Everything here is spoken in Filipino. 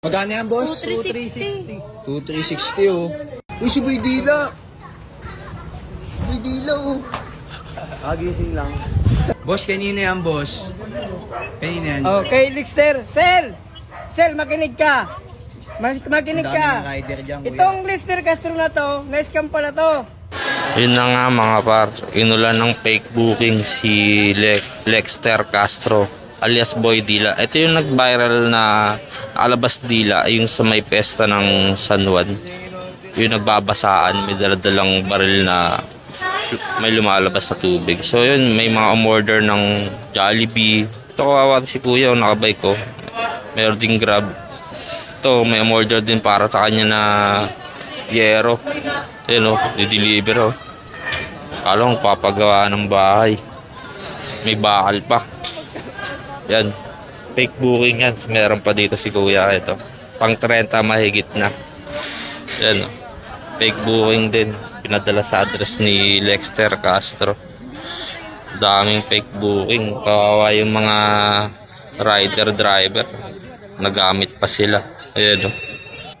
Magkano yan, boss? 2360. 2360, oh. Uy, si Boy Dila. Boy Dila, oh. Agising lang. boss, kanina yan, boss. Kanina yan. Oh, kay Lixter. Sel! Sel, makinig ka. Mag- makinig Ang ka. rider dyan, kuya. Itong Lister Castro na to, na-scam pala to. Yun na nga mga par, inulan ng fake booking si Le- Lexter Castro alias Boy Dila. Ito yung nag-viral na alabas dila, yung sa may pesta ng San Juan. Yung nagbabasaan, may daladalang baril na may lumalabas na tubig. So yun, may mga umorder ng Jollibee. Ito kawawa si kuya, yung nakabike ko. Meron ding grab. Ito, may umorder din para sa kanya na yero. Ayun o, di-deliver o. Kala ko papagawa ng bahay. May bakal pa. Yan. Fake booking yan. Meron pa dito si kuya ito. Pang 30 mahigit na. Yan. Fake booking din. Pinadala sa address ni Lexter Castro. Daming fake booking. Kawawa yung mga rider driver. Nagamit pa sila. Ayan o.